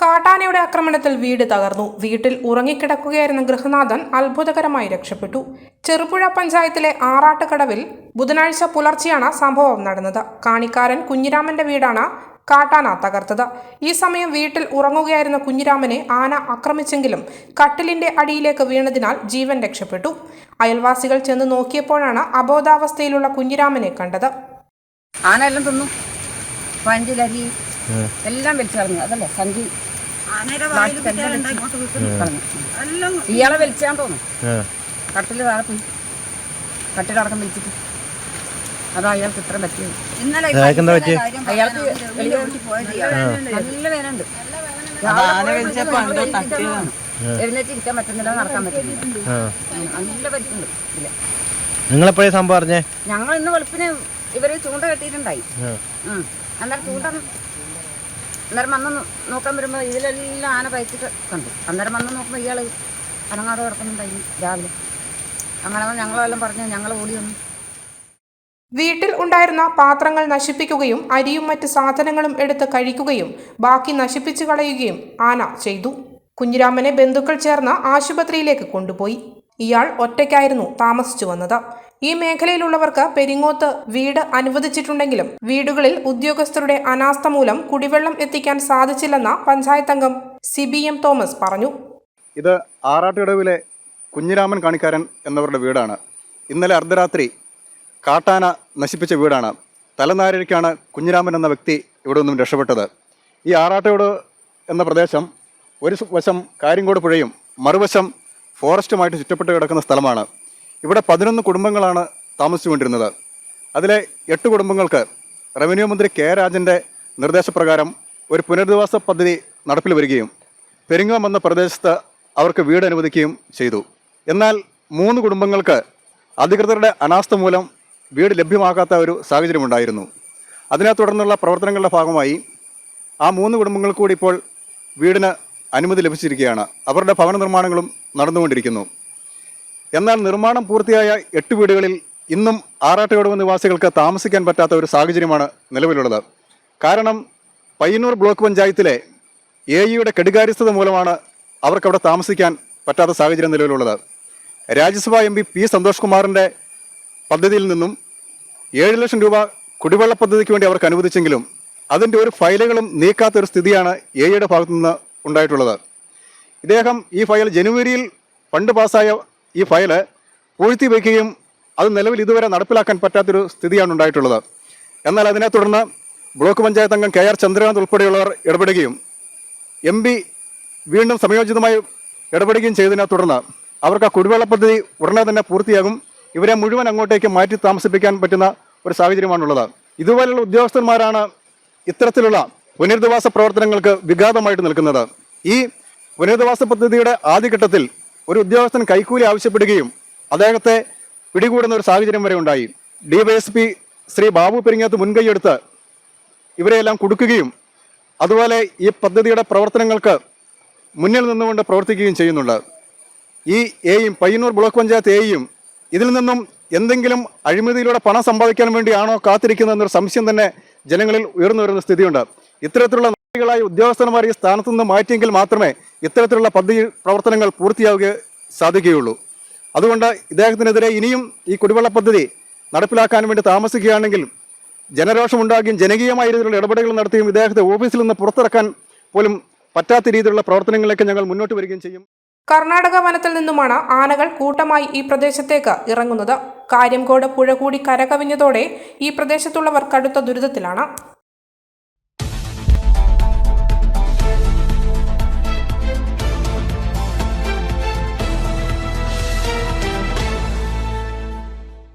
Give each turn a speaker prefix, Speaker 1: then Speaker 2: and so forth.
Speaker 1: കാട്ടാനയുടെ ആക്രമണത്തിൽ വീട് തകർന്നു. വീട്ടിൽ ഉറങ്ങിക്കിടക്കുകയായിരുന്ന ഗൃഹനാഥൻ അത്ഭുതകരമായി രക്ഷപ്പെട്ടു. ചെറുപുഴ പഞ്ചായത്തിലെ ആറാട്ടുകടവിൽ ബുധനാഴ്ച പുലർച്ചെയാണ് സംഭവം നടന്നത്. കാണിക്കാരൻ കുഞ്ഞിരാമന്റെ വീടാണ് കാട്ടാന തകർത്തത്. ഈ സമയം വീട്ടിൽ ഉറങ്ങുകയായിരുന്ന കുഞ്ഞിരാമനെ ആന ആക്രമിച്ചെങ്കിലും കട്ടിലിന്റെ അടിയിലേക്ക് വീണതിനാൽ ജീവൻ രക്ഷപ്പെട്ടു. അയൽവാസികൾ ചെന്ന് നോക്കിയപ്പോഴാണ് അബോധാവസ്ഥയിലുള്ള കുഞ്ഞിരാമനെ കണ്ടത്.
Speaker 2: ആന എല്ലാം തിന്നു. പഞ്ചിലരി എല്ലാം വലിച്ചു കളഞ്ഞു അതല്ലേ സഞ്ചി. ഇയാളെ വലിച്ചാൻ തോന്നുന്നു. കട്ടിൽ താഴെ പോയി കട്ടിലടക്കം വലിച്ചിട്ട് അതാ അയാൾക്ക് ഇത്ര പറ്റിയത്.
Speaker 3: ഇന്നലെ?
Speaker 2: അയാൾക്ക് നല്ല വേനുണ്ട് പറ്റുന്നില്ല. നടക്കാൻ പറ്റുന്നില്ല. നല്ല പരിക്കുണ്ട് ഇല്ല
Speaker 4: നിങ്ങളെപ്പോഴേ സംഭവം അറിഞ്ഞേ?
Speaker 2: ഞങ്ങൾ ഇന്ന് വെളുപ്പിന് ഇവർ ചൂണ്ട കെട്ടിയിട്ടുണ്ടായി. അന്നേരം ചൂണ്ട അന്നേരം വന്ന് നോക്കാൻ വരുമ്പോൾ ഇതിലെല്ലാം ആന പയറ്റിട്ട് കണ്ടു. അന്നേരം വന്ന് നോക്കുമ്പോൾ ഇയാൾ അനങ്ങാതെ കിടക്കുന്നുണ്ടായി രാവിലെ? അങ്ങനെ ഞങ്ങളെല്ലാം പറഞ്ഞു ഞങ്ങൾ ഓടി വന്നു.
Speaker 1: വീട്ടിൽ ഉണ്ടായിരുന്ന പാത്രങ്ങൾ നശിപ്പിക്കുകയും അരിയും മറ്റ് സാധനങ്ങളും എടുത്ത് കഴിക്കുകയും ബാക്കി നശിപ്പിച്ചു കളയുകയും ആന ചെയ്തു. കുഞ്ഞിരാമനെ ബന്ധുക്കൾ ചേർന്ന് ആശുപത്രിയിലേക്ക് കൊണ്ടുപോയി. ഇയാൾ ഒറ്റയ്ക്കായിരുന്നു താമസിച്ചു വന്നത്. ഈ മേഖലയിലുള്ളവർക്ക് പെരിങ്ങോത്ത് വീട് അനുവദിച്ചിട്ടുണ്ടെങ്കിലും വീടുകളിൽ ഉദ്യോഗസ്ഥരുടെ അനാസ്ഥ മൂലം കുടിവെള്ളം എത്തിക്കാൻ സാധിച്ചില്ലെന്ന പഞ്ചായത്ത് അംഗം സി ബി എം തോമസ് പറഞ്ഞു.
Speaker 3: ഇത് ആറാട്ടുകടവിലെ കുഞ്ഞിരാമൻ കാണിക്കാരൻ എന്നവരുടെ വീടാണ്. ഇന്നലെ അർദ്ധരാത്രി കാട്ടാന നശിപ്പിച്ച വീടാണ്. തലനാരിഴയ്ക്കാണ് കുഞ്ഞിരാമൻ എന്ന വ്യക്തി ഇവിടെ നിന്നും രക്ഷപ്പെട്ടത്. ഈ ആറാട്ടോട് എന്ന പ്രദേശം ഒരു വശം കാര്യങ്കോട് പുഴയും മറുവശം ഫോറസ്റ്റുമായിട്ട് ചുറ്റപ്പെട്ട് കിടക്കുന്ന സ്ഥലമാണ്. ഇവിടെ പതിനൊന്ന് കുടുംബങ്ങളാണ് താമസിച്ചുകൊണ്ടിരുന്നത്. അതിലെ എട്ട് കുടുംബങ്ങൾക്ക് റവന്യൂ മന്ത്രി കെ രാജന്റെ നിർദ്ദേശപ്രകാരം ഒരു പുനരധിവാസ പദ്ധതി നടപ്പിൽ വരികയും പെരിങ്ങോം എന്ന പ്രദേശത്ത് അവർക്ക് വീട് അനുവദിക്കുകയും ചെയ്തു. എന്നാൽ മൂന്ന് കുടുംബങ്ങൾക്ക് അധികൃതരുടെ അനാസ്ഥ മൂലം വീട് ലഭ്യമാകാത്ത ഒരു സാഹചര്യമുണ്ടായിരുന്നു അതിനെ തുടർന്നുള്ള പ്രവർത്തനങ്ങളുടെ ഭാഗമായി ആ മൂന്ന് കുടുംബങ്ങൾ കൂടി ഇപ്പോൾ വീടിന് അനുമതി ലഭിച്ചിരിക്കുകയാണ്. അവരുടെ ഭവന നിർമ്മാണങ്ങളും നടന്നുകൊണ്ടിരിക്കുന്നു. എന്നാൽ നിർമ്മാണം പൂർത്തിയായ എട്ട് വീടുകളിൽ ഇന്നും ആറാട്ടുകടവ് നിവാസികൾക്ക് താമസിക്കാൻ പറ്റാത്ത ഒരു സാഹചര്യമാണ് നിലവിലുള്ളത്. കാരണം പയ്യന്നൂർ ബ്ലോക്ക് പഞ്ചായത്തിലെ എ ഇയുടെ കെടുകാര്യസ്ഥത മൂലമാണ് അവർക്കവിടെ താമസിക്കാൻ പറ്റാത്ത സാഹചര്യം നിലവിലുള്ളത്. Rajya Sabha M P P Santhosh കുമാറിന്റെ പദ്ധതിയിൽ നിന്നും ഏഴ് ലക്ഷം രൂപ കുടിവെള്ള പദ്ധതിക്ക് വേണ്ടി അവർക്ക് അനുവദിച്ചെങ്കിലും അതിന്റെ ഒരു ഫയലുകളും നീക്കാത്ത ഒരു സ്ഥിതിയാണ് എ ഇയുടെ ഭാഗത്തു നിന്ന് ഉണ്ടായിട്ടുള്ളത്. ഇദ്ദേഹം ഈ ഫയൽ ജനുവരിയിൽ ഫണ്ട് പാസ്സായ ഈ ഫയൽ പൂഴ്ത്തി വയ്ക്കുകയും അത് നിലവിൽ ഇതുവരെ നടപ്പിലാക്കാൻ പറ്റാത്തൊരു സ്ഥിതിയാണ് ഉണ്ടായിട്ടുള്ളത്. എന്നാൽ അതിനെ തുടർന്ന് ബ്ലോക്ക് പഞ്ചായത്ത് അംഗം കെ ആർ ചന്ദ്രകാന്ത് ഉൾപ്പെടെയുള്ളവർ ഇടപെടുകയും എം പി വീണ്ടും സമയോചിതമായി ഇടപെടുകയും ചെയ്തതിനെ തുടർന്ന് അവർക്ക് ആ കുടിവെള്ള പദ്ധതി ഉടനെ തന്നെ പൂർത്തിയാകും. ഇവരെ മുഴുവൻ അങ്ങോട്ടേക്ക് മാറ്റി താമസിപ്പിക്കാൻ പറ്റുന്ന ഒരു സാഹചര്യമാണുള്ളത്. ഇതുപോലെയുള്ള ഉദ്യോഗസ്ഥന്മാരാണ് ഇത്തരത്തിലുള്ള പുനരധിവാസ പ്രവർത്തനങ്ങൾക്ക് വിഘാതമായിട്ട് നിൽക്കുന്നത്. ഈ പുനരധിവാസ പദ്ധതിയുടെ ആദ്യഘട്ടത്തിൽ ഒരു ഉദ്യോഗസ്ഥൻ കൈക്കൂലി ആവശ്യപ്പെടുകയും അദ്ദേഹത്തെ പിടികൂടുന്ന ഒരു സാഹചര്യം വരെ ഉണ്ടായി. ഡിവൈഎസ്പി ശ്രീ ബാബു പെരിങ്ങത്ത് മുൻകൈയെടുത്ത് ഇവരെയെല്ലാം കൊടുക്കുകയും അതുപോലെ ഈ പദ്ധതിയുടെ പ്രവർത്തനങ്ങൾക്ക് മുന്നിൽ നിന്നുകൊണ്ട് പ്രവർത്തിക്കുകയും ചെയ്യുന്നുണ്ട്. ഈ എയും പയ്യന്നൂർ ബ്ലോക്ക് പഞ്ചായത്ത് എയും ഇതിൽ നിന്നും എന്തെങ്കിലും അഴിമതിയിലൂടെ പണം സമ്പാദിക്കാൻ വേണ്ടിയാണോ കാത്തിരിക്കുന്നതെന്നൊരു സംശയം തന്നെ ജനങ്ങളിൽ ഉയർന്നു വരുന്ന സ്ഥിതിയുണ്ട്. ഇത്തരത്തിലുള്ള നായികളായ ഉദ്യോഗസ്ഥന്മാർ സ്ഥാനത്തു നിന്ന് മാറ്റിയെങ്കിൽ മാത്രമേ ഇത്തരത്തിലുള്ള പദ്ധതി പ്രവർത്തനങ്ങൾ പൂർത്തിയാവുക സാധിക്കുകയുള്ളൂ. അതുകൊണ്ട് ഇദ്ദേഹത്തിനെതിരെ ഇനിയും ഈ കുടിവെള്ള പദ്ധതി നടപ്പിലാക്കാൻ വേണ്ടി താമസിക്കുകയാണെങ്കിൽ ജനരോഷമുണ്ടാകുകയും ജനകീയമായ രീതിയിലുള്ള ഇടപെടലുകൾ നടത്തുകയും ഇദ്ദേഹത്തെ ഓഫീസിൽ നിന്ന് പുറത്തിറക്കാൻ പോലും പറ്റാത്ത രീതിയിലുള്ള പ്രവർത്തനങ്ങളിലേക്ക് ഞങ്ങൾ മുന്നോട്ട് വരികയും ചെയ്യും.
Speaker 1: കർണാടക വനത്തിൽ നിന്നുമാണ് ആനകൾ കൂട്ടമായി ഈ പ്രദേശത്തേക്ക് ഇറങ്ങുന്നത്. കാര്യംകോട് പുഴ കൂടി കരകവിഞ്ഞതോടെ ഈ പ്രദേശത്തുള്ളവർ കടുത്ത ദുരിതത്തിലാണ്.